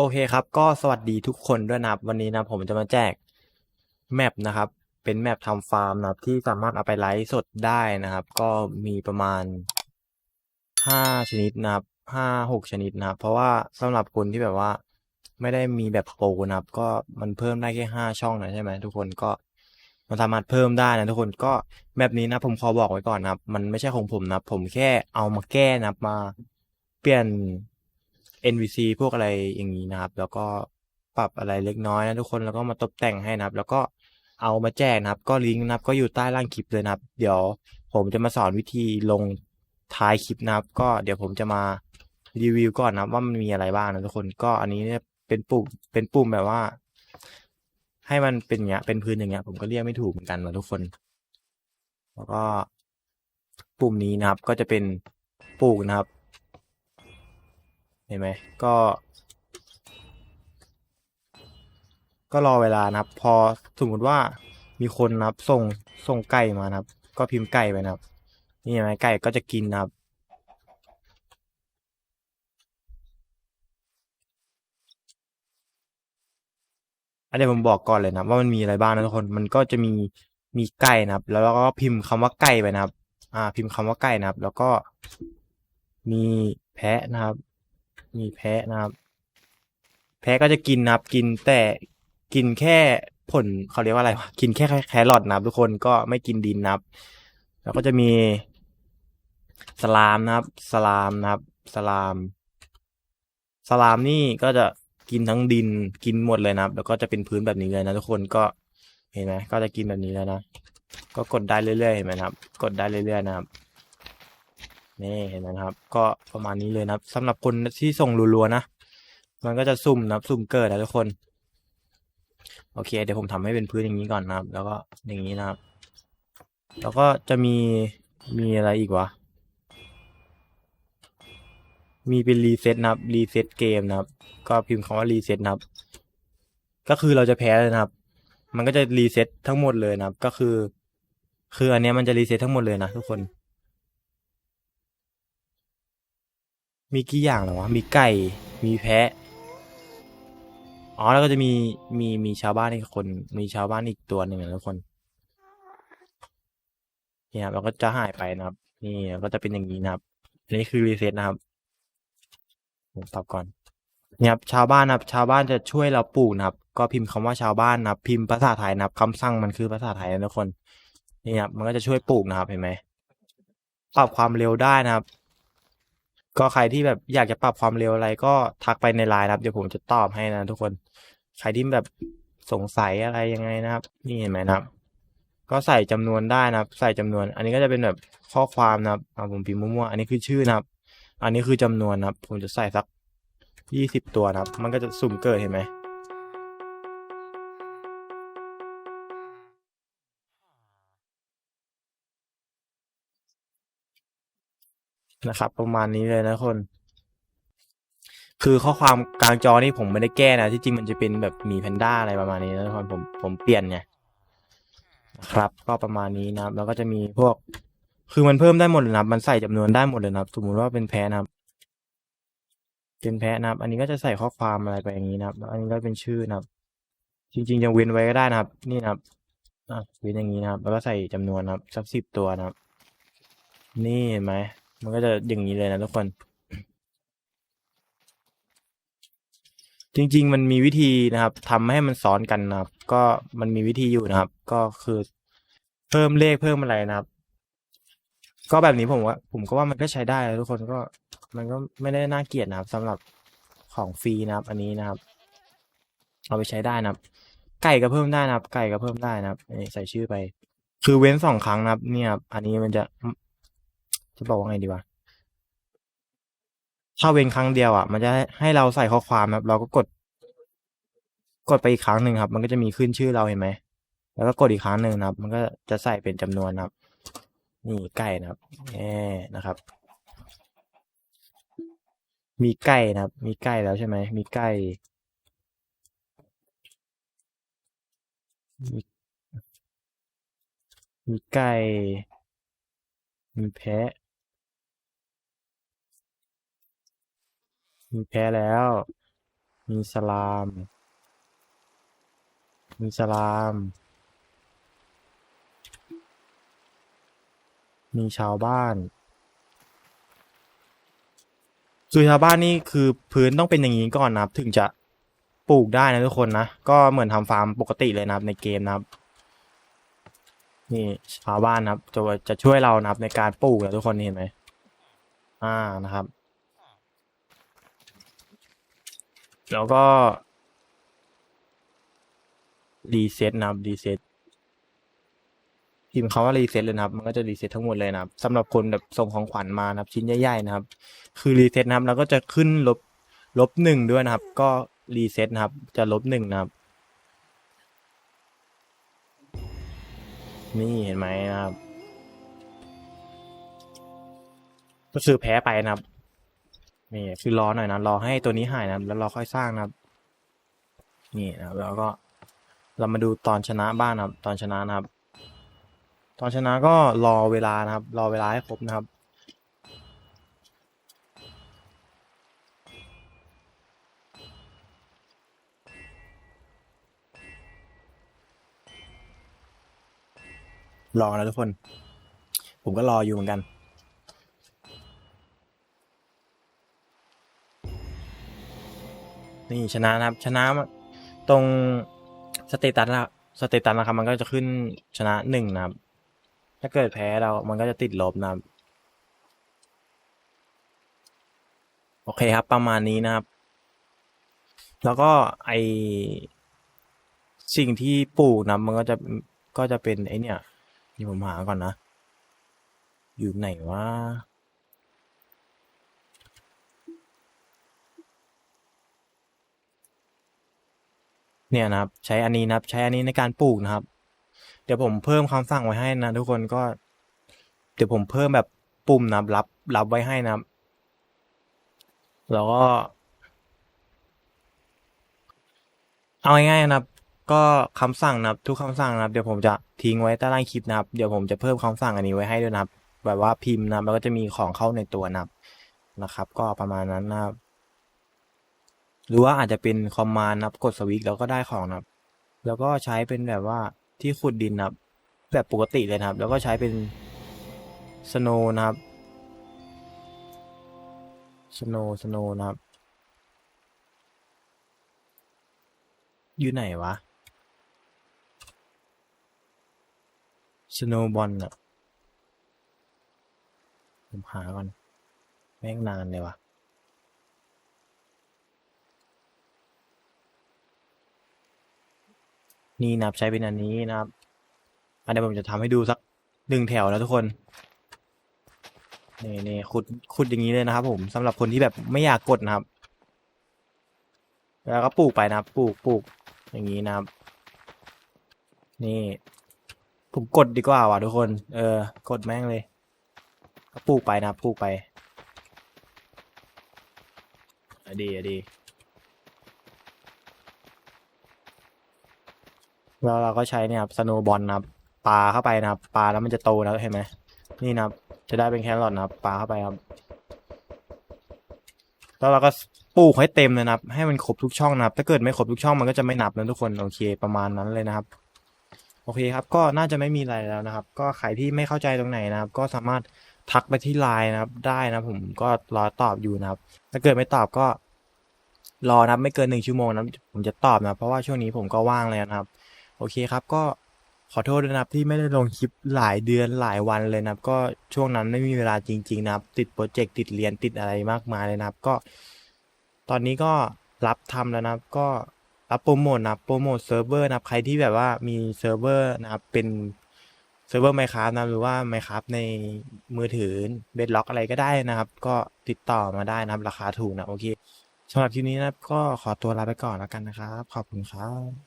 โอเคครับ ก็สวัสดีทุกคนด้วยนะครับ วันนี้นะผมจะมาแจกแมปนะครับ เป็นแมปทำฟาร์มนะครับที่สามารถเอาไปไลฟ์สดได้นะครับ ก็มีประมาณห้าชนิดนะครับห้าหกชนิดนะครับ เพราะว่าสำหรับคนที่แบบว่า ไม่ได้มีแบบโปรนะครับ ก็มันเพิ่มได้แค่ห้าช่องนะใช่ไหมทุกคนก็มันสามารถเพิ่มได้นะทุกคนก็แมปนี้นะ ผมขอบอกไว้ก่อนนะครับ มันไม่ใช่ของผมนะครับ ผมแค่เอามาแก้นะครับมาเปลี่ยน NVC พวกอะไรอย่างนี้นะครับ แล้วก็ปรับอะไรเล็กน้อยนะทุกคนแล้วก็มาตกแต่งให้นะครับ แล้วก็เอามาแจกนะครับ ก็ลิงก์นะครับ ก็อยู่ใต้ล่างคลิปเลยนะครับ เดี๋ยวผมจะมาสอนวิธีลงท้ายคลิปนะครับ ก็เดี๋ยวผมจะมารีวิวก่อนนะครับว่ามันมีอะไรบ้างนะทุกคนก็อันนี้เนี่ยเป็นปุ่มเป็นปุ่มแบบว่า ให้มันเป็นเงี้ย เป็นพื้นอย่างเงี้ย ผมก็เรียกไม่ถูกเหมือนกันนะทุกคน แล้วก็ปุ่มนี้นะครับ ก็จะเป็นปลูกนะครับ เห็นไหมก็ ก็รอเวลานะครับ พอสมมติว่ามีคนนะครับส่งส่งไก่มานะครับ ก็พิมพ์ไก่ไปนะครับ นี่เห็นไหมไก่ก็จะกินนะครับ อันนี้ผมบอกก่อนเลยนะว่ามันมีอะไรบ้างนะทุกคนมันก็จะมีมีไก่นะครับ แล้วเราก็พิมพ์คำว่าไก่ไปนะครับ อ่า พิมพ์คำว่าไก่นะครับ แล้วก็มีแพะนะครับ มีแพะนะครับ แพะก็จะกินนะครับ กินแต่กินแค่ผลเขาเรียกว่าอะไรวะกินแค่แครอทนะครับ ทุกคนก็ไม่กินดินนะครับ แล้วก็จะมีสลามนะครับ สลามนะครับ สลาม สลามนี่ก็จะกินทั้งดินกินหมดเลยนะครับ แล้วก็จะเป็นพื้นแบบนี้เลยนะทุกคนก็เห็นไหมก็จะกินแบบนี้แล้วนะ ก็กดได้เรื่อยๆเห็นไหมครับ กดได้เรื่อยๆนะครับ นี่เห็นไหมนะครับ ก็ประมาณนี้เลยนะครับสำหรับคนที่ส่งรัวๆนะ มันก็จะซุ่มนะครับซุ่มเกิดนะทุกคน โอเค เดี๋ยวผมทำให้เป็นพื้นอย่างนี้ก่อนนะครับ แล้วก็อย่างนี้นะครับ แล้วก็จะมีมีอะไรอีกวะ มีเป็นรีเซ็ตนะครับรีเซ็ตเกมนะครับ ก็พิมพ์คำว่ารีเซ็ตนะครับ ก็คือเราจะแพ้เลยนะครับ มันก็จะรีเซ็ตทั้งหมดเลยนะครับ ก็คือ คืออันนี้มันจะรีเซ็ตทั้งหมดเลยนะทุกคน มีกี่อย่างเหรอวะ มีไก่ มีแพะ อ๋อ แล้วก็จะมี มี มีชาวบ้านอีกคน มีชาวบ้านอีกตัวหนึ่งนะทุกคน นี่ครับเราก็จะหายไปนะครับ นี่แล้วก็จะเป็นอย่างนี้นะครับ อันนี้คือรีเซ็ตนะครับ ผมปรับก่อน นี่ครับ ชาวบ้านนะครับ ชาวบ้านจะช่วยเราปลูกนะครับ ก็พิมพ์คำว่าชาวบ้านนะครับ พิมพ์ภาษาไทยนะครับคำสั่งมันคือภาษาไทยนะทุกคน นี่ครับ มันก็จะช่วยปลูกนะครับ เห็นไหม ปรับความเร็วได้นะครับ ก็ใครที่แบบอยากจะปรับความเร็วอะไรก็ทักไปในไลน์นะครับ เดี๋ยวผมจะตอบให้นะทุกคน ใครที่แบบสงสัยอะไรยังไงนะครับ นี่เห็นไหมนะครับ ก็ใส่จำนวนได้นะครับ ใส่จำนวน อันนี้ก็จะเป็นแบบข้อความนะครับอ่าผมพิมพ์มั่วๆอันนี้คือชื่อนะครับ อันนี้คือจำนวนนะครับ ผมจะใส่สักยี่สิบตัวนะครับ มันก็จะสุ่มเกิดเห็นไหม นะครับ ประมาณนี้เลยนะคน คือข้อความกลางจอนี่ผมไม่ได้แก้นะที่จริงมันจะเป็นแบบหมีแพนด้าอะไรประมาณนี้นะทุกคนผมผมเปลี่ยนไงนะครับ ก็ประมาณนี้นะครับ แล้วก็จะมีพวก คือมันเพิ่มได้หมดเลยนะครับมันใส่จำนวนได้หมดเลยนะครับสมมุติว่าเป็นแพ้นะครับเป็นแพ้นะครับ อันนี้ก็จะใส่ข้อความอะไรไปอย่างนี้นะครับแล้วอันนี้ก็เป็นชื่อนะครับ จริงๆยังเว้นไว้ก็ได้นะครับ นี่นะครับอะเว้นอย่างนี้นะครับ แล้วก็ใส่จำนวนนะครับสักสิบตัวนะครับ นี่เห็นไหม มันก็จะอย่างนี้เลยนะทุกคน จริง ๆ มันมีวิธีนะครับทำให้มันซ้อนกันนะครับ ก็มันมีวิธีอยู่นะครับ ก็คือเพิ่มเลขเพิ่มอะไรนะครับ ก็แบบนี้ผมว่า ผมก็ว่ามันก็ใช้ได้ทุกคนก็ มันก็ไม่ได้น่าเกลียดนะครับสำหรับของฟรีนะครับ อันนี้นะครับ เอาไปใช้ได้นะครับ ไก่ก็เพิ่มได้นะครับ ไก่ก็เพิ่มได้นะครับใส่ชื่อไป คือเว้นสองครั้งนะครับ เนี่ยครับอันนี้มันจะ จะบอกว่าไงดีวะถ้าเว้นครั้งเดียวอะ มันจะให้เราใส่ข้อความครับ เราก็กด กดไปอีกครั้งหนึ่งครับ มันก็จะมีขึ้นชื่อเราเห็นไหม แล้วก็กดอีกครั้งหนึ่งครับ มันก็จะใส่เป็นจำนวนครับ นี่ไก่นะครับแหมนะครับ มีไก่นะครับ มีไก่แล้วใช่ไหม มีไก่มีมีไก่ มีแพะ มีแพ้แล้ว มีสลาม มีสลาม มีชาวบ้านคือชาวบ้านนี่คือพื้นต้องเป็นอย่างนี้ก่อนนะครับ ถึงจะปลูกได้นะทุกคนนะ ก็เหมือนทำฟาร์มปกติเลยนะครับ ในเกมนะครับ นี่ชาวบ้านนะครับจะจะช่วยเรานะครับในการปลูกนะทุกคนเห็นไหมอ่านะครับ แล้วก็รีเซ็ตนะครับรีเซ็ตพิมพ์คำว่ารีเซ็ตเลยนะครับ มันก็จะรีเซ็ตทั้งหมดเลยนะครับสำหรับคนแบบส่งของขวัญมานะครับชิ้นใหญ่ๆนะครับ คือรีเซ็ตนะครับ แล้วก็จะขึ้นลบลบหนึ่งด้วยนะครับ ก็รีเซ็ตนะครับ จะลบหนึ่งนะครับ นี่เห็นไหมนะครับ ก็คือแพ้ไปนะครับ นี่คือรอหน่อยนะรอให้ตัวนี้หายนะแล้วเราค่อยสร้างนะครับ นี่นะครับแล้วก็ เรามาดูตอนชนะบ้างนะครับ ตอนชนะนะครับ ตอนชนะก็รอเวลานะครับ รอเวลาให้ครบนะครับรอนะทุกคน ผมก็รออยู่เหมือนกัน นี่ชนะนะครับ ชนะตรงสเตตัสนะสเตตัสนะครับ มันก็จะขึ้นชนะหนึ่งนะครับ ถ้าเกิดแพ้เรามันก็จะติดลบนะครับ โอเคครับ ประมาณนี้นะครับ แล้วก็ไอสิ่งที่ปลูกนะมันก็จะก็จะเป็นไอเนี่ยนี่ผมหาก่อนนะ อยู่ไหนวะ เนี่ยนะครับ ใช้อันนี้นะครับ ใช้อันนี้ในการปลูกนะครับ เดี๋ยวผมเพิ่มคำสั่งไว้ให้นะทุกคนก็ เดี๋ยวผมเพิ่มแบบปุ่มนะครับรับรับไว้ให้นะครับ แล้วก็ เอาง่ายๆนะครับ ก็คำสั่งนะครับ ทุกคำสั่งนะครับ เดี๋ยวผมจะทิ้งไว้ใต้ล่างคลิปนะครับ เดี๋ยวผมจะเพิ่มคำสั่งอันนี้ไว้ให้ด้วยนะครับ แบบว่าพิมพ์นะครับแล้วก็จะมีของเข้าในตัวนะครับนะครับ ก็ประมาณนั้นนะครับ หรือว่าอาจจะเป็นคอมมานด์นะครับกดสวิตช์แล้วก็ได้ของนะครับ แล้วก็ใช้เป็นแบบว่าที่ขุดดินนะครับ แบบปกติเลยนะครับ แล้วก็ใช้เป็นสโนนะครับสโนสโนนะครับ อยู่ไหนวะสโนบอลอะผมหาก่อนแม่งนานเลยวะ นี่นะครับใช้เป็นอันนี้นะครับอันนี้ผมจะทำให้ดูสักหนึ่งแถวนะทุกคนนี่นี่ขุดขุดอย่างนี้เลยนะครับ ผมสำหรับคนที่แบบไม่อยากกดนะครับ แล้วก็ปลูกไปนะครับปลูกปลูกอย่างนี้นะครับ นี่ผมกดดีกว่าว่ะทุกคน เออ กดแม่งเลยก็ปลูกไปนะครับปลูกไปอดีอดี แล้วเราก็ใช้เนี่ยครับสโนบอลนะครับปาเข้าไปนะครับปาแล้วมันจะโตแล้วเห็นไหมนี่นะครับ จะได้เป็นแครอทนะครับปาเข้าไปครับ แล้วเราก็ปลูกให้เต็มเลยนะครับ ให้มันครบทุกช่องนะครับ ถ้าเกิดไม่ครบทุกช่องมันก็จะไม่นับนะทุกคนโอเค ประมาณนั้นเลยนะครับ โอเคครับ ก็น่าจะไม่มีอะไรแล้วนะครับ ก็ใครที่ไม่เข้าใจตรงไหนนะครับ ก็สามารถทักไปที่ไลน์นะครับ ได้นะผมก็รอตอบอยู่นะครับ ถ้าเกิดไม่ตอบก็รอนะไม่เกินหนึ่งชั่วโมงนะผมจะตอบนะเพราะว่าช่วงนี้ผมก็ว่างเลยนะครับ โอเคครับก็ขอโทษด้วยนะครับที่ไม่ได้ลงคลิปหลายเดือนหลายวันเลยนะครับ ก็ช่วงนั้นไม่มีเวลาจริง ๆ นะครับ ติดโปรเจกต์ติดเรียนติดอะไรมากมายเลยนะครับ ก็ ตอนนี้ก็รับทำแล้วนะครับ ก็รับโปรโมทนะครับโปรโมทเซิร์ฟเวอร์นะครับ ใครที่แบบว่ามีเซิร์ฟเวอร์นะครับเป็นเซิร์ฟเวอร์ไมครับนะหรือว่าไมครับในมือถือเบสล็อกอะไรก็ได้นะครับ ก็ติดต่อมาได้นะครับ ราคาถูกนะโอเคสำหรับคลิปนี้นะก็ขอตัวลาไปก่อนแล้วกันนะครับ ขอบคุณครับ